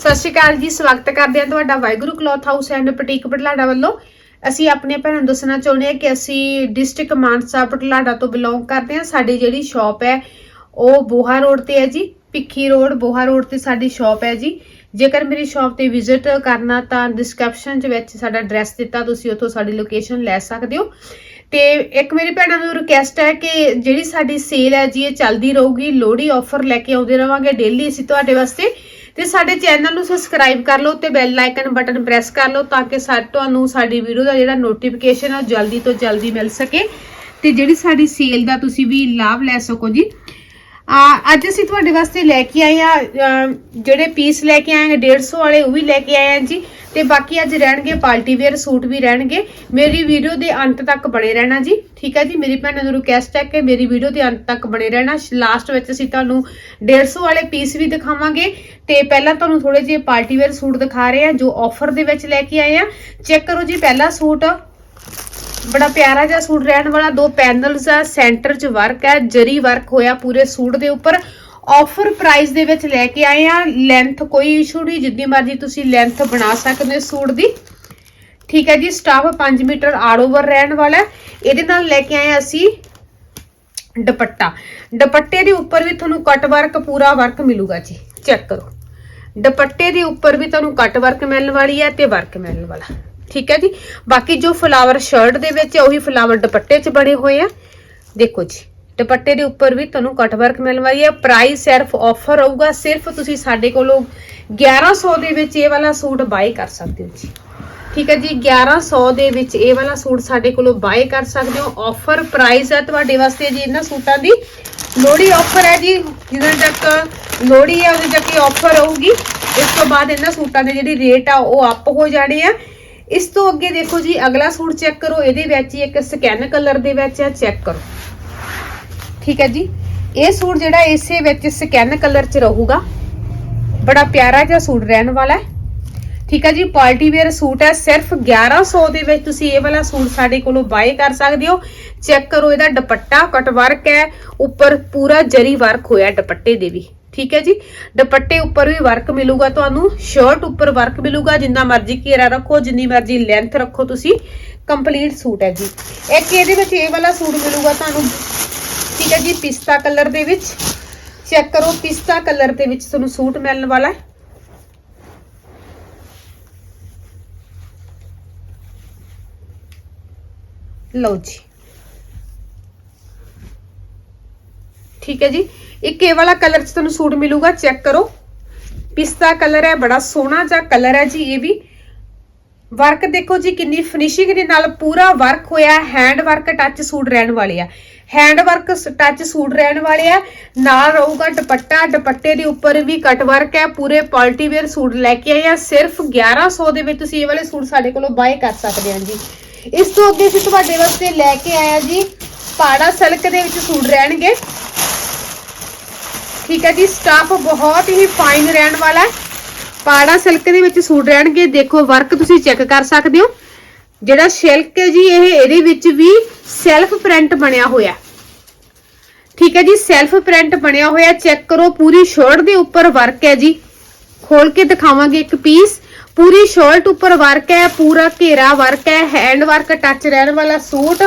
ਸਤਿ ਸ਼੍ਰੀ ਅਕਾਲ ਜੀ, ਸਵਾਗਤ ਕਰਦੇ ਹਾਂ ਤੁਹਾਡਾ Waheguru cloth house and boutique Batlara ਵੱਲੋਂ। ਅਸੀਂ ਆਪਣੇ ਭੈਣਾਂ ਨੂੰ ਦੱਸਣਾ ਚਾਹੁੰਦੇ ਹਾਂ ਕਿ ਅਸੀਂ ਡਿਸਟ੍ਰਿਕਟ ਮਾਨਸਾ ਬਟਲਾੜਾ ਤੋਂ ਬਿਲੋਂਗ ਕਰਦੇ ਹਾਂ। ਸਾਡੀ ਜਿਹੜੀ ਸ਼ਾਪ ਹੈ, ਉਹ ਬੋਹਾ ਰੋਡ ਤੇ ਹੈ ਜੀ ਪਿੱਖੀ ਰੋਡ, ਬੋਹਾ ਰੋਡ ਤੇ ਸਾਡੀ ਸ਼ਾਪ ਹੈ ਜੀ। ਜੇਕਰ ਮੇਰੀ ਸ਼ਾਪ ਤੇ ਵਿਜ਼ਿਟ ਕਰਨਾ ਤਾਂ ਡਿਸਕ੍ਰਿਪਸ਼ਨ 'ਚ ਵਿੱਚ ਸਾਡਾ ਐਡਰੈਸ ਦਿੱਤਾ, ਤੁਸੀਂ ਉੱਥੋਂ ਸਾਡੀ ਲੋਕੇਸ਼ਨ ਲੈ ਸਕਦੇ ਹੋ। ਤੇ ਇੱਕ ਮੇਰੀ ਭੈਣਾਂ ਨੂੰ ਰਿਕੁਐਸਟ ਹੈ ਕਿ ਜਿਹੜੀ ਸਾਡੀ ਸੇਲ ਹੈ ਜੀ, ਇਹ ਚੱਲਦੀ ਰਹੂਗੀ। ਲੋਹੜੀ ਆਫਰ ਲੈ ਕੇ ਆਉਂਦੇ ਰਵਾਂਗੇ ਡੇਲੀ ਅਸੀਂ ਤੁਹਾਡੇ ਵਾਸਤੇ। ਤੇ ਸਾਡੇ ਚੈਨਲ ਨੂੰ ਸਬਸਕ੍ਰਾਈਬ ਕਰ ਲਓ ਤੇ ਬੈਲ ਆਈਕਨ ਬਟਨ ਪ੍ਰੈਸ ਕਰ ਲਓ ਤਾਂ ਕਿ ਸਾ ਤੁਹਾਨੂੰ ਸਾਡੀ ਵੀਡੀਓ ਦਾ ਜਿਹੜਾ ਨੋਟੀਫਿਕੇਸ਼ਨ ਹੈ ਜਲਦੀ ਤੋਂ ਜਲਦੀ ਮਿਲ ਸਕੇ। ਤੇ ਜਿਹੜੀ ਸਾਡੀ ਸੇਲ ਦਾ ਤੁਸੀਂ ਵੀ ਲਾਭ ਲੈ ਸਕੋ ਜੀ। ਆ, ਅੱਜ ਅਸੀਂ ਤੁਹਾਡੇ ਵਾਸਤੇ ਲੈ ਕੇ ਆਏ ਆ ਜਿਹੜੇ ਪੀਸ ਲੈ ਕੇ ਆਏ ਆ 150 ਵਾਲੇ ਉਹ ਵੀ ਲੈ ਕੇ ਆਏ ਆ ਜੀ। ਤੇ ਬਾਕੀ ਅੱਜ ਰਹਿਣਗੇ, ਪਾਰਟੀ ਵੇਅਰ ਸੂਟ ਵੀ ਰਹਿਣਗੇ। ਮੇਰੀ ਵੀਡੀਓ ਦੇ ਅੰਤ ਤੱਕ ਬਣੇ ਰਹਿਣਾ ਜੀ। ਠੀਕ ਹੈ ਜੀ? ਮੇਰੀ ਭੈਣਾਂ ਨੂੰ ਰਿਕੁਐਸਟ ਹੈ ਕਿ ਮੇਰੀ ਵੀਡੀਓ ਦੇ ਅੰਤ ਤੱਕ ਬਣੇ ਰਹਿਣਾ। ਲਾਸਟ ਵਿੱਚ ਅਸੀਂ ਤੁਹਾਨੂੰ 150 ਵਾਲੇ ਪੀਸ ਵੀ ਦਿਖਾਵਾਂਗੇ। ਤੇ ਪਹਿਲਾਂ ਤੁਹਾਨੂੰ ਥੋੜੇ ਜਿਹੇ ਪਾਰਟੀ ਵੇਅਰ ਸੂਟ ਦਿਖਾ ਰਹੇ ਆ ਜੋ ਆਫਰ ਦੇ ਵਿੱਚ ਲੈ ਕੇ ਆਏ ਆ ਚੈੱਕ ਕਰੋ ਜੀ ਪਹਿਲਾ ਸੂਟ। ਬੜਾ ਪਿਆਰਾ ਜਿਹਾ ਸੂਟ ਰਹਿਣ ਵਾਲਾ। ਦੋ ਪੈਨਲਸ ਆ ਸੈਂਟਰ 'ਚ ਵਰਕ ਹੈ, ਜਰੀ ਵਰਕ ਹੋਇਆ ਪੂਰੇ ਸੂਟ ਦੇ ਉੱਪਰ। ਆਫਰ ਪ੍ਰਾਈਸ ਦੇ ਵਿੱਚ ਲੈ ਕੇ ਆਏ ਆ। ਲੈਂਥ ਕੋਈ ਇਸ਼ੂ ਨਹੀਂ ਜਿੰਨੀ ਮਰਜ਼ੀ ਤੁਸੀਂ ਲੈਂਥ ਬਣਾ ਸਕਦੇ ਹੋ ਸੂਟ ਦੀ। ਠੀਕ ਹੈ ਜੀ ਸਟਾਫ 5 ਮੀਟਰ ਆਲ ਓਵਰ ਰਹਿਣ ਵਾਲਾ ਇਹਦੇ ਨਾਲ ਲੈ ਕੇ ਆਏ ਆ ਅਸੀਂ ਦੁਪੱਟਾ। ਦੁਪੱਟੇ ਦੇ ਉੱਪਰ ਵੀ ਤੁਹਾਨੂੰ ਕੱਟ ਵਰਕ ਪੂਰਾ ਵਰਕ ਮਿਲੂਗਾ ਜੀ। ਚੈੱਕ ਕਰੋ। ਦੁਪੱਟੇ ਦੇ ਉੱਪਰ ਵੀ ਤੁਹਾਨੂੰ ਕੱਟ ਵਰਕ ਮਿਲਣ ਵਾਲੀ ਹੈ ਤੇ ਵਰਕ ਮਿਲਣ ਵਾਲਾ। ਠੀਕ ਹੈ ਜੀ। ਬਾਕੀ ਜੋ ਫਲਾਵਰ ਸ਼ਰਟ ਦੇ ਵਿੱਚ ਹੈ, ਉਹੀ ਫਲਾਵਰ ਦੁਪੱਟੇ 'ਚ ਬਣੇ ਹੋਏ ਆ। ਦੇਖੋ ਜੀ। ਦੁਪੱਟੇ ਦੇ ਉੱਪਰ ਵੀ ਤੁਹਾਨੂੰ ਕੱਟ ਵਰਕ ਮਿਲਣ ਵਾਲੀ ਹੈ। ਪ੍ਰਾਈਸ ਸਿਰਫ ਆਫਰ ਰਹੂਗਾ। ਸਿਰਫ ਤੁਸੀਂ ਸਾਡੇ ਕੋਲੋਂ 1100 ਦੇ ਵਿੱਚ ਇਹ ਵਾਲਾ ਸੂਟ ਬਾਈ ਕਰ ਸਕਦੇ ਹੋ ਜੀ। ਠੀਕ ਹੈ ਜੀ 1100 ਦੇ ਵਿੱਚ ਇਹ ਵਾਲਾ ਸੂਟ ਸਾਡੇ ਕੋਲੋਂ ਬਾਏ ਕਰ ਸਕਦੇ ਹੋ। ਆਫਰ ਪ੍ਰਾਈਸ ਹੈ ਤੁਹਾਡੇ ਵਾਸਤੇ ਜੀ ਇਹਨਾਂ ਸੂਟਾਂ ਦੀ। ਲੋਹੜੀ ਆਫਰ ਹੈ ਜੀ ਜਿਹਨਾਂ ਤੱਕ ਲੋਹੜੀ ਹੈ, ਉਹਦੇ ਤੱਕ ਇਹ ਆਫਰ ਰਹੂਗੀ। ਇਸ ਤੋਂ ਬਾਅਦ ਇਹਨਾਂ ਸੂਟਾਂ ਦੇ ਜਿਹੜੀ ਰੇਟ ਆ, ਉਹ ਅਪ ਹੋ ਜਾਣੇ ਆ। ਇਸ ਤੋਂ ਅੱਗੇ ਦੇਖੋ ਜੀ, ਅਗਲਾ ਸੂਟ ਚੈੱਕ ਕਰੋ। ਇਹਦੇ ਵਿੱਚ ਹੀ ਇੱਕ ਸਕੈਨ ਕਲਰ ਦੇ ਵਿੱਚ ਹੈ ਚੈੱਕ ਕਰੋ। ਠੀਕ ਹੈ ਜੀ। ਇਹ ਸੂਟ ਜਿਹੜਾ ਇਸੇ ਵਿੱਚ ਸਕੈਨ ਕਲਰ 'ਚ ਰਹੂਗਾ। ਬੜਾ ਪਿਆਰਾ ਜਿਹਾ ਸੂਟ ਰਹਿਣ ਵਾਲਾ ਹੈ। ਠੀਕ ਹੈ ਜੀ, ਪਾਰਟੀ ਵੇਅਰ ਸੂਟ ਹੈ। ਸਿਰਫ 1100 ਦੇ ਵਿੱਚ ਤੁਸੀਂ ਇਹ ਵਾਲਾ ਸੂਟ ਸਾਡੇ ਕੋਲੋਂ ਬਾਏ ਕਰ ਸਕਦੇ ਹੋ। ਚੈੱਕ ਕਰੋ ਇਹਦਾ ਦੁਪੱਟਾ ਕਟ ਵਰਕ ਹੈ। ਉੱਪਰ ਪੂਰਾ ਜਰੀ ਵਰਕ ਹੋਇਆ ਦੁਪੱਟੇ ਦੇ ਵੀ। ਠੀਕ ਹੈ ਜੀ, ਦੁਪੱਟੇ ਉੱਪਰ ਵੀ ਵਰਕ ਮਿਲੂਗਾ ਤੁਹਾਨੂੰ। ਸ਼ਰਟ ਉੱਪਰ ਵਰਕ ਮਿਲੂਗਾ, ਜਿੰਨਾ ਮਰਜ਼ੀ ਘੇਰਾ ਰੱਖੋ, ਜਿੰਨੀ ਮਰਜ਼ੀ ਲੈਂਥ ਰੱਖੋ ਤੁਸੀਂ। ਕੰਪਲੀਟ ਸੂਟ ਹੈ ਜੀ। ਇੱਕ ਇਹਦੇ ਵਿੱਚ ਇਹ ਵਾਲਾ ਸੂਟ ਮਿਲੂਗਾ ਤੁਹਾਨੂੰ। ਠੀਕ ਹੈ ਜੀ ਪਿਸਤਾ ਕਲਰ ਦੇ ਵਿੱਚ। ਚੈੱਕ ਕਰੋ, ਪਿਸਤਾ ਕਲਰ ਦੇ ਵਿੱਚ ਤੁਹਾਨੂੰ ਸੂਟ ਮਿਲਣ ਵਾਲਾ ਹੈ। ਲਓ ਜੀ। ਠੀਕ ਹੈ ਜੀ। ਇੱਕ ਇਹ ਵਾਲਾ ਕਲਰ ਚ ਤੁਹਾਨੂੰ ਸੂਟ ਮਿਲੂਗਾ ਚੈੱਕ ਕਰੋ। ਪਿਸਤਾ ਕਲਰ ਹੈ, ਬੜਾ ਸੋਹਣਾ ਜਿਹਾ ਕਲਰ ਹੈ ਜੀ ਇਹ ਵੀ। ਵਰਕ ਦੇਖੋ ਜੀ, ਕਿੰਨੀ ਫਿਨਿਸ਼ਿੰਗ ਦੇ ਨਾਲ ਪੂਰਾ ਵਰਕ ਹੋਇਆ ਹੈਂਡ ਵਰਕ ਟੱਚ ਸੂਟ ਰਹਿਣ ਵਾਲੇ ਆ। ਹੈਂਡ ਵਰਕ ਟੱਚ ਸੂਟ ਰਹਿਣ ਵਾਲੇ ਆ। ਨਾਲ ਰਹੂਗਾ ਦੁਪੱਟਾ, ਦੁਪੱਟੇ ਦੇ ਉੱਪਰ ਵੀ ਕਟ ਵਰਕ ਹੈ। ਪੂਰੇ ਪਾਰਟੀ ਵੇਅਰ ਸੂਟ ਲੈ ਕੇ ਆਏ ਆ। ਸਿਰਫ 1100 ਦੇ ਵਿੱਚ ਤੁਸੀਂ ਇਹ ਵਾਲੇ ਸੂਟ ਸਾਡੇ ਕੋਲੋਂ ਬਾਏ ਕਰ ਸਕਦੇ ਆ ਜੀ। ਇਸ ਤੋਂ ਅੱਗੇ ਅਸੀਂ ਤੁਹਾਡੇ ਵਾਸਤੇ ਲੈ ਕੇ ਆਇਆ ਜੀ, ਪਾੜਾ ਸਿਲਕ ਦੇ ਵਿੱਚ ਸੂਟ ਰਹਿਣਗੇ। ਠੀਕ ਹੈ ਜੀ ਸਟਾਫ ਬਹੁਤ ਹੀ ਫਾਈਨ ਰਹਿਣ ਵਾਲਾ ਹੈ। ਪਾੜਾ ਸਿਲਕ ਦੇ ਵਿੱਚ ਸੂਟ ਰਹਿਣਗੇ। ਦੇਖੋ ਵਰਕ ਤੁਸੀਂ ਚੈੱਕ ਕਰ ਸਕਦੇ ਹੋ। ਜਿਹੜਾ ਸਿਲਕ ਹੈ ਜੀ, ਇਹ ਇਹਦੇ ਵਿੱਚ ਵੀ ਸੈਲਫ ਪ੍ਰਿੰਟ ਬਣਿਆ ਹੋਇਆ। ਠੀਕ ਹੈ ਜੀ ਸੈਲਫ ਪ੍ਰਿੰਟ ਬਣਿਆ ਹੋਇਆ। ਚੈੱਕ ਕਰੋ, ਪੂਰੀ ਸ਼ਰਟ ਦੇ ਉੱਪਰ ਵਰਕ ਹੈ ਜੀ। ਖੋਲ ਕੇ ਦਿਖਾਵਾਂਗੇ ਇੱਕ ਪੀਸ ਪੂਰੀ ਸ਼ਰਟ ਉੱਪਰ ਵਰਕ ਹੈ, ਪੂਰਾ ਘੇਰਾ ਵਰਕ ਹੈ ਹੈਂਡ ਵਰਕ ਟੱਚ ਰਹਿਣ ਵਾਲਾ ਸੂਟ।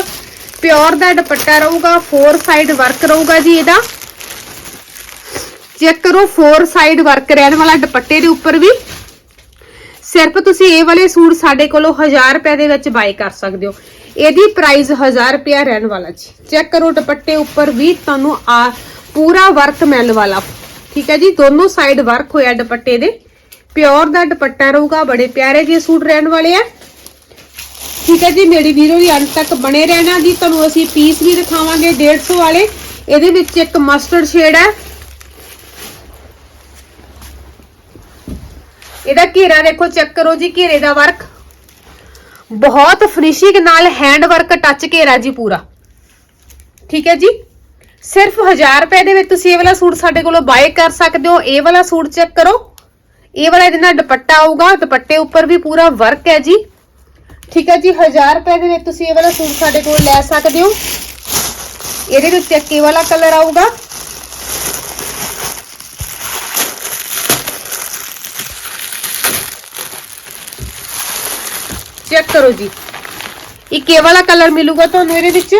ਪਿਓਰ ਦਾ ਦੁਪੱਟਾ ਰਹੂਗਾ ਫੋਰ ਸਾਈਡ ਵਰਕ ਰਹੂਗਾ ਜੀ ਇਹਦਾ। ਚੈੱਕ ਕਰੋ ਫੋਰ ਸਾਈਡ ਵਰਕ ਰਹਿਣ ਵਾਲਾ ਦੁਪੱਟੇ ਦੇ ਉੱਪਰ ਵੀ। ਸਿਰਫ ਤੁਸੀਂ ਇਹ ਵਾਲੇ ਸੂਟ ਸਾਡੇ ਕੋਲੋਂ 1000 ਰੁਪਏ ਦੇ ਵਿੱਚ ਬਾਈ ਕਰ ਸਕਦੇ ਹੋ। ਇਹਦੀ ਪ੍ਰਾਈਸ 1000 ਰੁਪਏ ਰਹਿਣ ਵਾਲਾ ਜੀ। ਚੈੱਕ ਕਰੋ ਦੁਪੱਟੇ ਉੱਪਰ ਵੀ ਤੁਹਾਨੂੰ ਆ ਪੂਰਾ ਵਰਕ ਮਿਲਣ ਵਾਲਾ। ਠੀਕ ਹੈ ਜੀ, ਦੋਨੋਂ ਸਾਈਡ ਵਰਕ ਹੋਇਆ ਦੁਪੱਟੇ ਦੇ। ਪਿਓਰ ਦਾ ਦੁਪੱਟਾ ਰਹੂਗਾ, ਬੜੇ ਪਿਆਰੇ ਜਿਹੇ ਸੂਟ ਰਹਿਣ ਵਾਲੇ ਆ। ਠੀਕ ਹੈ ਜੀ, ਮੇਰੀ ਵੀਡੀਓ ਦੀ ਅੰਤ ਤੱਕ ਬਣੇ ਰਹਿਣਾ ਜੀ। ਤੁਹਾਨੂੰ ਅਸੀਂ ਪੀਸ ਵੀ ਦਿਖਾਵਾਂਗੇ 150 ਵਾਲੇ। ਇਹਦੇ ਵਿੱਚ ਇੱਕ ਮਸਟਰਡ ਸ਼ੇਡ ਹੈ। ਇਹਦਾ ਘੇਰਾ ਦੇਖੋ ਚੈੱਕ ਕਰੋ ਜੀ, ਘੇਰੇ ਦਾ ਵਰਕ ਬਹੁਤ ਫਿਨਿਸ਼ਿੰਗ ਨਾਲ ਹੈਂਡ ਵਰਕ ਟੱਚ ਘੇਰਾ ਜੀ ਪੂਰਾ। ਠੀਕ ਹੈ ਜੀ? ਸਿਰਫ 1000 ਰੁਪਏ ਦੇ ਵਿੱਚ ਤੁਸੀਂ ਇਹ ਵਾਲਾ ਸੂਟ ਸਾਡੇ ਕੋਲੋਂ ਬਾਏ ਕਰ ਸਕਦੇ ਹੋ। ਇਹ ਵਾਲਾ ਸੂਟ ਚੈੱਕ ਕਰੋ। ਇਹ ਵਾਲਾ ਇਹਦੇ ਨਾਲ ਦੁਪੱਟਾ ਆਊਗਾ। ਦੁਪੱਟੇ ਉੱਪਰ ਵੀ ਪੂਰਾ ਵਰਕ ਹੈ ਜੀ। ਠੀਕ ਹੈ ਜੀ? 1000 ਰੁਪਏ ਦੇ ਵਿੱਚ ਤੁਸੀਂ ਇਹ ਵਾਲਾ ਸੂਟ ਸਾਡੇ ਕੋਲ ਲੈ ਸਕਦੇ ਹੋ। ਇਹਦੇ ਵਿੱਚ ਇੱਕ ਇਹ ਵਾਲਾ ਕਲਰ ਆਊਗਾ। ਚੈੱਕ ਕਰੋ ਜੀ। ਇਹ ਵਾਲਾ ਕਲਰ ਮਿਲੂਗਾ ਤੁਹਾਨੂੰ ਇਹਦੇ ਵਿੱਚ?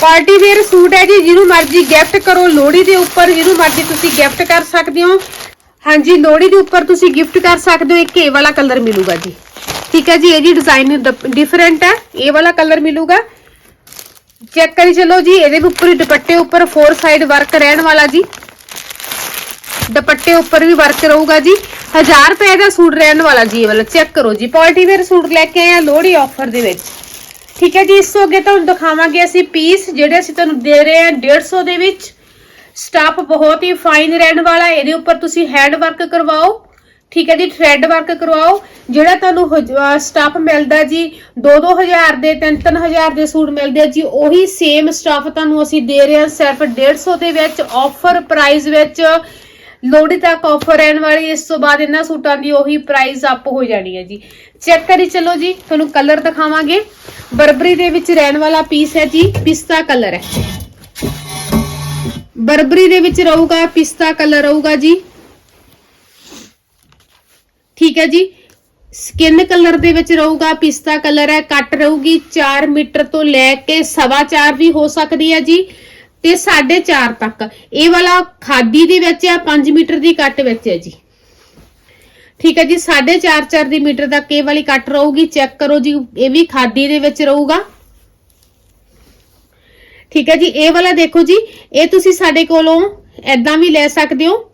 ਪਾਰਟੀ ਵੇਅਰ ਸੂਟ ਹੈ ਜੀ, ਜਿਹਨੂੰ ਮਰਜ਼ੀ ਗਿਫਟ ਕਰੋ, ਲੋਹੜੀ ਦੇ ਉੱਪਰ ਜਿਹਨੂੰ ਮਰਜ਼ੀ ਤੁਸੀਂ ਗਿਫਟ ਕਰ ਸਕਦੇ ਹੋ। ਹਾਂਜੀ, ਲੋਹੜੀ ਦੇ ਉੱਪਰ ਤੁਸੀਂ ਗਿਫਟ ਕਰ ਸਕਦੇ ਹੋ ਇੱਕ ਇਹ ਵਾਲਾ ਕਲਰ ਮਿਲੂਗਾ ਜੀ। ਠੀਕ ਹੈ ਜੀ ਇਹਦੀ ਡਿਜ਼ਾਈਨ ਡਿਫਰੈਂਟ ਹੈ, ਇਹ ਵਾਲਾ ਕਲਰ ਮਿਲੂਗਾ। ਚੈੱਕ ਕਰੀ ਚਲੋ ਜੀ, ਇਹਦੇ ਉੱਪਰ ਦੁਪੱਟੇ ਉੱਪਰ ਫੋਰ ਸਾਈਡ ਵਰਕ ਰਹਿਣ ਵਾਲਾ ਜੀ। ਦੁਪੱਟੇ ਉੱਪਰ ਵੀ ਵਰਕ ਰਹੂਗਾ ਜੀ। 1000 ਰੁਪਏ ਦਾ ਸੂਟ ਰਹਿਣ ਵਾਲਾ ਜੀ ਵਾਲਾ ਚੈੱਕ ਕਰੋ ਜੀ। ਪਾਰਟੀ ਵੇਅਰ ਸੂਟ ਲੈ ਕੇ ਆਏ ਆ, ਲੋਹੜੀ ਆਫਰ ਦੇ ਵਿੱਚ। ਠੀਕ ਹੈ ਜੀ, ਇਸ ਤੋਂ ਅੱਗੇ ਤੁਹਾਨੂੰ ਦਿਖਾਵਾਂਗੇ ਅਸੀਂ ਪੀਸ ਜਿਹੜੇ ਅਸੀਂ ਤੁਹਾਨੂੰ ਦੇ ਰਹੇ ਹਾਂ 150 ਦੇ ਵਿੱਚ। ਸਟਾਫ ਬਹੁਤ ਹੀ ਫਾਈਨ ਰਹਿਣ ਵਾਲਾ, ਇਹਦੇ ਉੱਪਰ ਤੁਸੀਂ ਹੈਂਡ ਵਰਕ ਕਰਵਾਓ। ਠੀਕ ਹੈ ਜੀ ਥ੍ਰੈਡ ਵਰਕ ਕਰਵਾਓ। ਜਿਹੜਾ ਤੁਹਾਨੂੰ ਸਟਾਫ ਮਿਲਦਾ ਜੀ 2-2000 ਦੇ 3-3000 ਦੇ ਸੂਟ ਮਿਲਦੇ ਆ ਜੀ, ਉਹੀ ਸੇਮ ਸਟਾਫ ਤੁਹਾਨੂੰ ਅਸੀਂ ਦੇ ਰਹੇ ਹਾਂ ਸਿਰਫ 150 ਦੇ ਵਿੱਚ ਆਫਰ ਪ੍ਰਾਈਸ ਵਿੱਚ ਲੋਹੜੀ ਤੱਕ ਆਫਰ ਰਹਿਣ ਵਾਲੀ, ਇਸ ਤੋਂ ਬਾਅਦ ਇਹਨਾਂ ਸੂਟਾਂ ਦੀ ਉਹੀ ਪ੍ਰਾਈਸ ਅਪ ਹੋ ਜਾਣੀ ਹੈ ਜੀ। ਚੈੱਕ ਕਰੀ ਚਲੋ ਜੀ, ਤੁਹਾਨੂੰ ਕਲਰ ਦਿਖਾਵਾਂਗੇ। ਬਰਬਰੀ ਦੇ ਵਿੱਚ ਰਹਿਣ ਵਾਲਾ ਪੀਸ ਹੈ ਜੀ, ਪਿਸਤਾ ਕਲਰ ਹੈ। ਬਰਬਰੀ ਦੇ ਵਿੱਚ ਰਹੂਗਾ, ਪਿਸਤਾ ਕਲਰ ਰਹੂਗਾ ਜੀ। ਠੀਕ ਹੈ ਜੀ। ਸਕਿਨ ਕਲਰ ਦੇ ਵਿੱਚ ਰਹੂਗਾ, ਪਿਸਤਾ ਕਲਰ ਹੈ, ਕੱਟ ਰਹੂਗੀ 4 ਮੀਟਰ ਤੋਂ ਲੈ ਕੇ ਸਵਾ 4 ਵੀ ਹੋ ਸਕਦੀ ਹੈ ਜੀ। ਤੇ 4.5 ਤੱਕ। ਇਹ ਵਾਲਾ ਖਾਦੀ ਦੇ ਵਿੱਚ ਹੈ 5 ਮੀਟਰ ਦੀ ਕੱਟ ਵਿੱਚ ਹੈ ਜੀ। ਠੀਕ ਹੈ ਜੀ 4.5 4 ਦੀ ਮੀਟਰ ਤੱਕ ਇਹ ਵਾਲੀ ਕੱਟ ਰਹੂਗੀ, ਚੈੱਕ ਕਰੋ ਜੀ, ਇਹ ਵੀ ਖਾਦੀ ਦੇ ਵਿੱਚ ਰਹੂਗਾ। ਠੀਕ ਹੈ ਜੀ, ਇਹ ਵਾਲਾ ਦੇਖੋ ਜੀ, ਇਹ ਤੁਸੀਂ ਸਾਡੇ ਕੋਲੋਂ ਐਦਾਂ ਵੀ ਲੈ ਸਕਦੇ ਹੋ।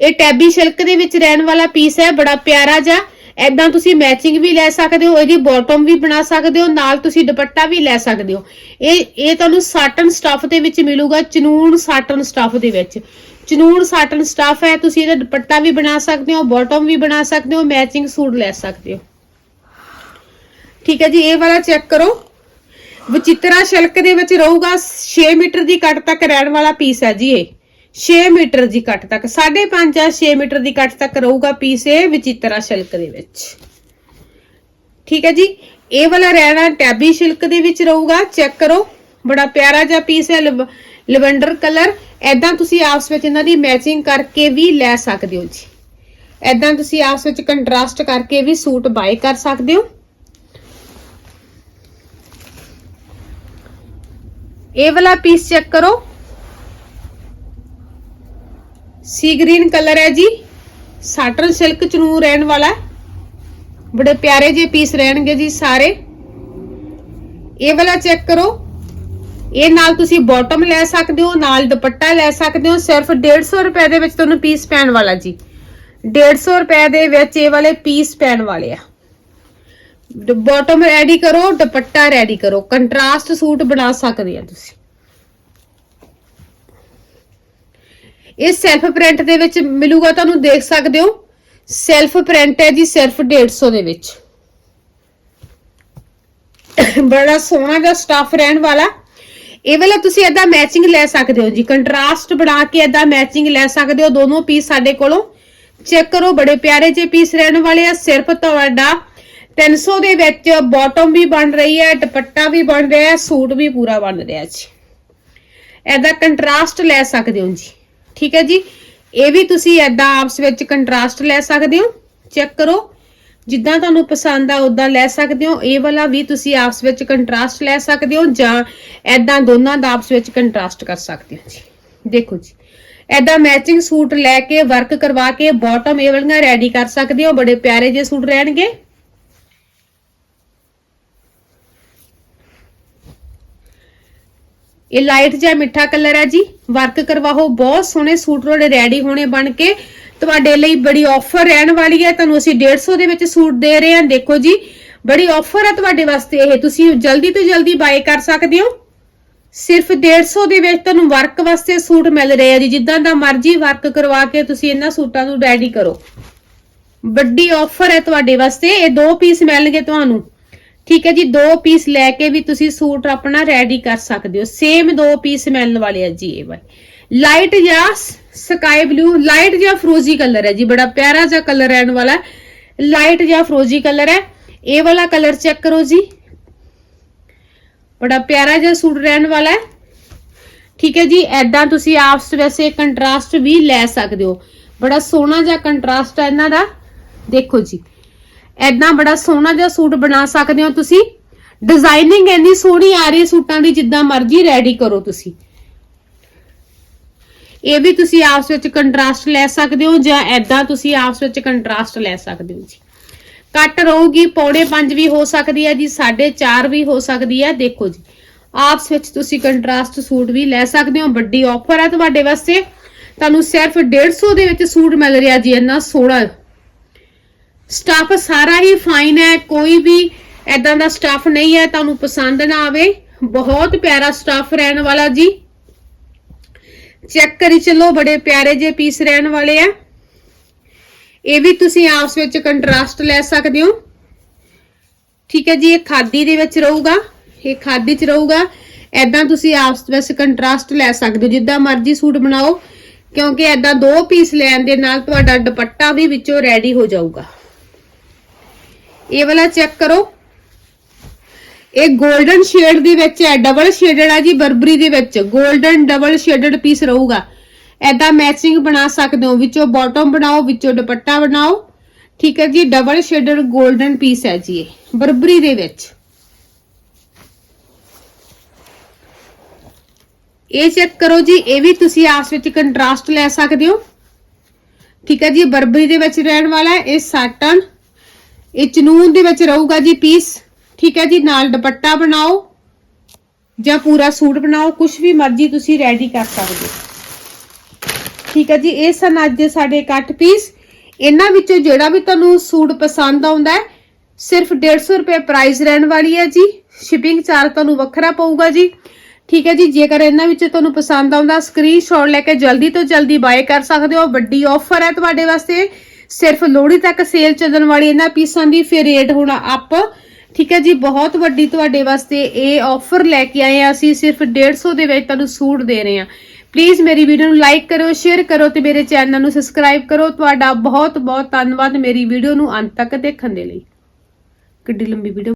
ਇਹ ਟੈਬੀ ਸਿਲਕ ਦੇ ਵਿੱਚ ਰਹਿਣ ਵਾਲਾ ਪੀਸ ਹੈ, ਬੜਾ ਪਿਆਰਾ ਜਿਹਾ। ਐਦਾਂ ਤੁਸੀਂ ਮੈਚਿੰਗ ਵੀ ਲੈ ਸਕਦੇ ਹੋ, ਇਹਦੀ ਬਾਟਮ ਵੀ ਬਣਾ ਸਕਦੇ ਹੋ, ਨਾਲ ਤੁਸੀਂ ਦੁਪੱਟਾ ਵੀ ਲੈ ਸਕਦੇ ਹੋ। ਇਹ ਇਹ ਤੁਹਾਨੂੰ ਸਾਟਨ ਸਟਫ ਦੇ ਵਿੱਚ ਮਿਲੂਗਾ, ਚਨੂਨ ਸਾਟਨ ਸਟਫ ਦੇ ਵਿੱਚ। ਚਨੂਨ ਸਾਟਨ ਸਟਫ ਹੈ, ਤੁਸੀਂ ਇਹਦਾ ਦੁਪੱਟਾ ਵੀ ਬਣਾ ਸਕਦੇ ਹੋ ਬਾਟਮ ਵੀ ਬਣਾ ਸਕਦੇ ਹੋ ਮੈਚਿੰਗ ਸੂਟ ਲੈ ਸਕਦੇ ਹੋ। ਠੀਕ ਹੈ ਜੀ, ਇਹ ਵਾਲਾ ਚੈੱਕ ਕਰੋ। ਵਚਿਤਰਾ ਸਿਲਕ ਦੇ ਵਿੱਚ ਰਹੂਗਾ 6 ਮੀਟਰ ਦੀ ਕੱਟ ਤੱਕ ਰਹਿਣ ਵਾਲਾ ਪੀਸ ਹੈ ਜੀ ਇਹ। 6 ਮੀਟਰ ਦੀ ਕੱਟ ਤੱਕ 5.5 ਜਾਂ 6 ਮੀਟਰ ਦੀ ਕੱਟ ਤੱਕ ਰਹੂਗਾ ਪੀਸ ਇਹ ਵਚਿਤਰਾ ਸਿਲਕ ਦੇ ਵਿੱਚ। ਠੀਕ ਹੈ ਜੀ? ਇਹ ਵਾਲਾ ਰਹਿਣਾ ਟੈਬੀ ਸਿਲਕ ਦੇ ਵਿੱਚ ਰਹੂਗਾ, ਚੈੱਕ ਕਰੋ। ਬੜਾ ਪਿਆਰਾ ਜਿਹਾ ਪੀਸ ਹੈ ਲਵੈਂਡਰ ਕਲਰ। ਐਦਾਂ ਤੁਸੀਂ ਆਪਸ ਵਿੱਚ ਇਹਨਾਂ ਦੀ ਮੈਚਿੰਗ ਕਰਕੇ ਵੀ ਲੈ ਸਕਦੇ ਹੋ ਜੀ। ਐਦਾਂ ਤੁਸੀਂ ਆਪਸ ਵਿੱਚ ਕੰਟਰਾਸਟ ਕਰਕੇ ਵੀ ਸੂਟ ਬਾਏ ਕਰ ਸਕਦੇ ਹੋ। ਇਹ ਵਾਲਾ ਪੀਸ ਚੈੱਕ ਕਰੋ। ਸੀ ਗ੍ਰੀਨ ਕਲਰ ਹੈ ਜੀ। ਸਾਟਨ ਸਿਲਕ ਚ ਰਹਿਣ ਵਾਲਾ ਬੜੇ ਪਿਆਰੇ ਜਿਹੇ ਪੀਸ ਰਹਿਣਗੇ ਜੀ ਸਾਰੇ। ਇਹ ਵਾਲਾ ਚੈੱਕ ਕਰੋ। ਇਹ ਨਾਲ ਤੁਸੀਂ ਬਾਟਮ ਲੈ ਸਕਦੇ ਹੋ, ਨਾਲ ਦੁਪੱਟਾ ਲੈ ਸਕਦੇ ਹੋ। ਸਿਰਫ 150 ਰੁਪਏ ਦੇ ਵਿੱਚ ਤੁਹਾਨੂੰ ਪੀਸ ਪੈਣ ਵਾਲਾ ਜੀ। 150 ਰੁਪਏ ਦੇ ਵਿੱਚ ਇਹ ਵਾਲੇ ਪੀਸ ਪੈਣ ਵਾਲੇ ਆ। ਬਾਟਮ ਰੈਡੀ ਕਰੋ, ਦੁਪੱਟਾ ਰੈਡੀ ਕਰੋ। ਕੰਟਰਾਸਟ ਸੂਟ ਬਣਾ ਸਕਦੇ ਆ ਤੁਸੀਂ। ਇਹ ਸੈਲਫ ਪ੍ਰਿੰਟ ਦੇ ਵਿੱਚ ਮਿਲੂਗਾ, ਤੁਹਾਨੂੰ ਦੇਖ ਸਕਦੇ ਹੋ। ਸੈਲਫ ਪ੍ਰਿੰਟ ਹੈ ਜੀ ਸਿਰਫ 150 ਦੇ ਵਿੱਚ। ਬੜਾ ਸੋਹਣਾ ਜਿਹਾ ਸਟਾਫ ਰਹਿਣ ਵਾਲਾ। ਇਹ ਵਾਲਾ ਤੁਸੀਂ ਏਦਾਂ ਮੈਚਿੰਗ ਲੈ ਸਕਦੇ ਹੋ ਜੀ। ਕੰਟਰਾਸਟ ਬਣਾ ਕੇ ਏਦਾਂ ਮੈਚਿੰਗ ਲੈ ਸਕਦੇ ਹੋ ਦੋਨੋਂ ਪੀਸ ਸਾਡੇ ਕੋਲੋਂ। ਚੈੱਕ ਕਰੋ, ਬੜੇ ਪਿਆਰੇ ਜਿਹੇ ਪੀਸ ਰਹਿਣ ਵਾਲੇ ਆ। ਸਿਰਫ ਤੁਹਾਡਾ 300 ਦੇ ਵਿੱਚ ਬਾਟਮ ਵੀ ਬਣ ਰਹੀ ਹੈ, ਦੁਪੱਟਾ ਵੀ ਬਣ ਰਿਹਾ ਹੈ, ਸੂਟ ਵੀ ਪੂਰਾ ਬਣ ਰਿਹਾ ਜੀ। ਐਦਾ ਕੰਟਰਾਸਟ ਲੈ ਸਕਦੇ ਹੋ ਜੀ। ਠੀਕ ਹੈ ਜੀ? ਇਹ ਵੀ ਤੁਸੀਂ ਐਦਾਂ ਆਪਸ ਵਿੱਚ ਕੰਟਰਾਸਟ ਲੈ ਸਕਦੇ ਹੋ। ਚੈੱਕ ਕਰੋ। ਜਿੱਦਾਂ ਤੁਹਾਨੂੰ ਪਸੰਦ ਆ ਉਦਾਂ ਲੈ ਸਕਦੇ ਹੋ। ਇਹ ਵਾਲਾ ਵੀ ਤੁਸੀਂ ਆਪਸ ਵਿੱਚ ਕੰਟਰਾਸਟ ਲੈ ਸਕਦੇ ਹੋ ਜਾਂ ਐਦਾਂ ਦੋਨਾਂ ਦਾ ਆਪਸ ਵਿੱਚ ਕੰਟਰਾਸਟ ਕਰ ਸਕਦੇ ਹੋ ਜੀ। ਦੇਖੋ ਜੀ। ਐਦਾਂ ਮੈਚਿੰਗ ਸੂਟ ਲੈ ਕੇ ਵਰਕ ਕਰਵਾ ਕੇ ਬਾਟਮ ਇਹ ਵਾਲੀਆਂ ਰੈਡੀ ਕਰ ਸਕਦੇ ਹੋ। ਬੜੇ ਪਿਆਰੇ ਜਿਹੇ ਸੂਟ ਰਹਿਣਗੇ। ਇਹ ਲਾਈਟ ਜਿਹਾ ਮਿੱਠਾ ਕਲਰ ਹੈ ਜੀ। ਵਰਕ ਕਰਵਾਓ, ਬਹੁਤ ਸੋਹਣੇ ਸੂਟ ਤੁਹਾਡੇ ਰੈਡੀ ਹੋਣੇ ਬਣ ਕੇ। ਤੁਹਾਡੇ ਲਈ ਬੜੀ ਆਫਰ ਰਹਿਣ ਵਾਲੀ ਹੈ ਤੁਹਾਨੂੰ ਅਸੀਂ 150 ਦੇ ਵਿੱਚ ਸੂਟ ਦੇ ਰਹੇ ਹਾਂ। ਦੇਖੋ ਜੀ, ਬੜੀ ਆਫਰ ਹੈ ਤੁਹਾਡੇ ਵਾਸਤੇ ਇਹ। ਤੁਸੀਂ ਜਲਦੀ ਤੋਂ ਜਲਦੀ ਬਾਏ ਕਰ ਸਕਦੇ ਹੋ। ਸਿਰਫ 150 ਦੇ ਵਿੱਚ ਤੁਹਾਨੂੰ ਵਰਕ ਵਾਸਤੇ ਸੂਟ ਮਿਲ ਰਹੇ ਆ ਜੀ। ਜਿੱਦਾਂ ਦਾ ਮਰਜ਼ੀ ਵਰਕ ਕਰਵਾ ਕੇ ਤੁਸੀਂ ਇਹਨਾਂ ਸੂਟਾਂ ਨੂੰ ਰੈਡੀ ਕਰੋ। ਵੱਡੀ ਆਫਰ ਹੈ ਤੁਹਾਡੇ ਵਾਸਤੇ। ਇਹ ਦੋ ਪੀਸ ਮਿਲਣਗੇ ਤੁਹਾਨੂੰ। ਠੀਕ ਹੈ ਜੀ, ਦੋ ਪੀਸ ਲੈ ਕੇ ਵੀ ਤੁਸੀਂ ਸੂਟ ਆਪਣਾ ਰੈਡੀ ਕਰ ਸਕਦੇ ਹੋ। ਸੇਮ ਦੋ ਪੀਸ ਮਿਲਣ ਵਾਲੇ ਆ ਜੀ ਇਹ ਵਾਲੇ। ਲਾਈਟ ਜਾਂ ਸਕਾਈ ਬਲੂ ਲਾਈਟ ਜਾਂ ਫਰੋਜ਼ੀ ਕਲਰ ਹੈ ਜੀ, ਬੜਾ ਪਿਆਰਾ ਜਿਹਾ ਕਲਰ ਰਹਿਣ ਵਾਲਾ ਲਾਈਟ ਜਾਂ ਫਰੋਜ਼ੀ ਕਲਰ ਹੈ। ਇਹ ਵਾਲਾ ਕਲਰ ਚੈੱਕ ਕਰੋ ਜੀ। ਬੜਾ ਪਿਆਰਾ ਜਿਹਾ ਸੂਟ ਰਹਿਣ ਵਾਲਾ ਹੈ। ਠੀਕ ਹੈ ਜੀ ਐਦਾਂ ਤੁਸੀਂ ਆਪਸ ਵੈਸੇ ਕੰਟਰਾਸਟ ਵੀ ਲੈ ਸਕਦੇ ਹੋ। ਬੜਾ ਸੋਹਣਾ ਜਿਹਾ ਕੰਟਰਾਸਟ ਹੈ ਇਹਨਾਂ ਦਾ। ਦੇਖੋ ਜੀ। ਐਦਾਂ ਬੜਾ ਸੋਹਣਾ ਜਿਹਾ ਸੂਟ ਬਣਾ ਸਕਦੇ ਹੋ ਤੁਸੀਂ। ਡਿਜ਼ਾਈਨਿੰਗ ਇੰਨੀ ਸੋਹਣੀ ਆ ਰਹੀ ਸੂਟਾਂ ਦੀ ਜਿੱਦਾਂ ਮਰਜ਼ੀ ਰੈਡੀ ਕਰੋ ਤੁਸੀਂ। ਇਹ ਵੀ ਤੁਸੀਂ ਆਪਸ ਵਿੱਚ ਕੰਟਰਾਸਟ ਲੈ ਸਕਦੇ ਹੋ ਜਾਂ ਐਦਾਂ ਤੁਸੀਂ ਆਪਸ ਵਿੱਚ ਕੰਟਰਾਸਟ ਲੈ ਸਕਦੇ ਹੋ ਜੀ। ਕੱਟ ਰਹੂਗੀ ਪੌੜੇ 5 ਵੀ ਹੋ ਸਕਦੀ ਹੈ ਜੀ 4.5 ਵੀ ਹੋ ਸਕਦੀ ਹੈ, ਦੇਖੋ ਜੀ। ਆਪਸ ਵਿੱਚ ਤੁਸੀਂ ਕੰਟਰਾਸਟ ਸੂਟ ਵੀ ਲੈ ਸਕਦੇ ਹੋ, ਵੱਡੀ ਆਫਰ ਹੈ ਤੁਹਾਡੇ ਵਾਸਤੇ। ਤੁਹਾਨੂੰ ਸਿਰਫ 150 ਦੇ ਵਿੱਚ ਸੂਟ ਮਿਲ ਰਿਹਾ ਜੀ, ਇੰਨਾ ਸੋਹਣਾ ਸਟਾਫ ਸਾਰਾ ਹੀ ਫਾਈਨ ਹੈ, ਕੋਈ ਵੀ ਐਦਾਂ ਦਾ ਸਟਾਫ ਨਹੀਂ ਹੈ, ਤੁਹਾਨੂੰ ਪਸੰਦ ਨਾ ਆਵੇ। ਬਹੁਤ ਪਿਆਰਾ ਸਟਾਫ ਰਹਿਣ ਵਾਲਾ ਜੀ। ਚੈੱਕ ਕਰੀ ਚੱਲੋ, ਬੜੇ ਪਿਆਰੇ ਜੇ ਪੀਸ ਰਹਿਣ ਵਾਲੇ ਆ। ਇਹ ਵੀ ਤੁਸੀਂ ਆਪਸ ਵਿੱਚ ਕੰਟਰਾਸਟ ਲੈ ਸਕਦੇ ਹੋ। ਠੀਕ ਹੈ ਜੀ, ਇਹ ਖਾਦੀ ਦੇ ਵਿੱਚ ਰਹੂਗਾ। ਇਹ ਖਾਦੀ ਚ ਰਹੂਗਾ। ਐਦਾਂ ਤੁਸੀਂ ਆਪਸ ਵਿੱਚ ਕੰਟਰਾਸਟ ਲੈ ਸਕਦੇ ਹੋ, ਜਿੱਦਾਂ ਮਰਜ਼ੀ ਸੂਟ ਬਣਾਓ। ਕਿਉਂਕਿ ਐਦਾਂ ਦੋ ਪੀਸ ਲੈਣ ਦੇ ਨਾਲ ਤੁਹਾਡਾ ਦੁਪੱਟਾ ਵੀ ਵਿੱਚੋਂ ਰੈਡੀ ਹੋ ਜਾਊਗਾ। ਇਹ ਵਾਲਾ ਚੈੱਕ ਕਰੋ। ਇਹ 골ਡਨ ਸ਼ੇਡ ਦੇ ਵਿੱਚ ਹੈ ਡਬਲ ਸ਼ੇਡਡ ਆ ਜੀ ਬਰਬਰੀ ਦੇ ਵਿੱਚ। 골ਡਨ ਡਬਲ ਸ਼ੇਡਡ ਪੀਸ ਰਹੂਗਾ। ਐਦਾਂ ਮੈਚਿੰਗ ਬਣਾ ਸਕਦੇ ਹੋ, ਵਿੱਚੋਂ ਬਾਟਮ ਬਣਾਓ, ਵਿੱਚੋਂ ਦੁਪੱਟਾ ਬਣਾਓ। ਠੀਕ ਹੈ ਜੀ ਡਬਲ ਸ਼ੇਡਡ 골ਡਨ ਪੀਸ ਹੈ ਜੀ ਇਹ ਬਰਬਰੀ ਦੇ ਵਿੱਚ। ਇਹ ਚੈੱਕ ਕਰੋ ਜੀ, ਇਹ ਵੀ ਤੁਸੀਂ ਆਸ ਵਿੱਚ ਕੰਟਰਾਸਟ ਲੈ ਸਕਦੇ ਹੋ। ਠੀਕ ਹੈ ਜੀ ਬਰਬਰੀ ਦੇ ਵਿੱਚ ਰਹਿਣ ਵਾਲਾ ਇਹ ਸਾਟਨ ਇਹ ਚਨੂਨ ਦੇ ਵਿੱਚ ਰਹੂਗਾ ਜੀ ਪੀਸ। ਠੀਕ ਹੈ ਜੀ, ਨਾਲ ਦੁਪੱਟਾ ਬਣਾਓ ਜਾਂ ਪੂਰਾ ਸੂਟ ਬਣਾਓ ਕੁਝ ਵੀ ਮਰਜ਼ੀ ਤੁਸੀਂ ਰੈਡੀ ਕਰ ਸਕਦੇ ਹੋ। ਠੀਕ ਹੈ ਜੀ, ਇਹ ਸਨ ਅੱਜ ਦੇ ਸਾਡੇ ਕੱਟ ਪੀਸ। ਇਹਨਾਂ ਵਿੱਚੋਂ ਜਿਹੜਾ ਵੀ ਤੁਹਾਨੂੰ ਸੂਟ ਪਸੰਦ ਆਉਂਦਾ ਹੈ, ਸਿਰਫ 150 ਰੁਪਏ ਪ੍ਰਾਈਸ ਰਹਿਣ ਵਾਲੀ ਹੈ ਜੀ। ਸ਼ਿਪਿੰਗ ਚਾਰਜ ਤੁਹਾਨੂੰ ਵੱਖਰਾ ਪਊਗਾ ਜੀ। ਠੀਕ ਹੈ ਜੀ, ਜੇਕਰ ਇਹਨਾਂ ਵਿੱਚੋਂ ਤੁਹਾਨੂੰ ਪਸੰਦ ਆਉਂਦਾ ਸਕਰੀਨਸ਼ਾਟ ਲੈ ਕੇ ਜਲਦੀ ਤੋਂ ਜਲਦੀ ਬਾਏ ਕਰ ਸਕਦੇ ਹੋ। ਵੱਡੀ ਆਫਰ ਹੈ ਤੁਹਾਡੇ ਵਾਸਤੇ। ਸਿਰਫ ਲੋਹੜੀ ਤੱਕ ਸੇਲ ਚੱਲਣ ਵਾਲੀ ਇਹਨਾਂ ਪੀਸਾਂ ਦੀ ਫਿਰ ਰੇਟ ਹੋਣਾ ਅਪ ਠੀਕ ਹੈ ਜੀ, ਬਹੁਤ ਵੱਡੀ ਤੁਹਾਡੇ ਵਾਸਤੇ ਇਹ ਆਫਰ ਲੈ ਕੇ ਆਏ ਆ ਅਸੀਂ, ਸਿਰਫ 150 ਦੇ ਵਿੱਚ ਤੁਹਾਨੂੰ ਸੂਟ ਦੇ ਰਹੇ ਹਾਂ। ਪਲੀਜ਼ ਮੇਰੀ ਵੀਡੀਓ ਨੂੰ ਲਾਈਕ ਕਰੋ ਸ਼ੇਅਰ ਕਰੋ ਤੇ ਮੇਰੇ ਚੈਨਲ ਨੂੰ ਸਬਸਕ੍ਰਾਈਬ ਕਰੋ। ਤੁਹਾਡਾ ਬਹੁਤ ਬਹੁਤ ਧੰਨਵਾਦ ਮੇਰੀ ਵੀਡੀਓ ਨੂੰ ਅੰਤ ਤੱਕ ਦੇਖਣ ਦੇ ਲਈ। ਕਿੱਡੀ ਲੰਬੀ ਵੀਡੀਓ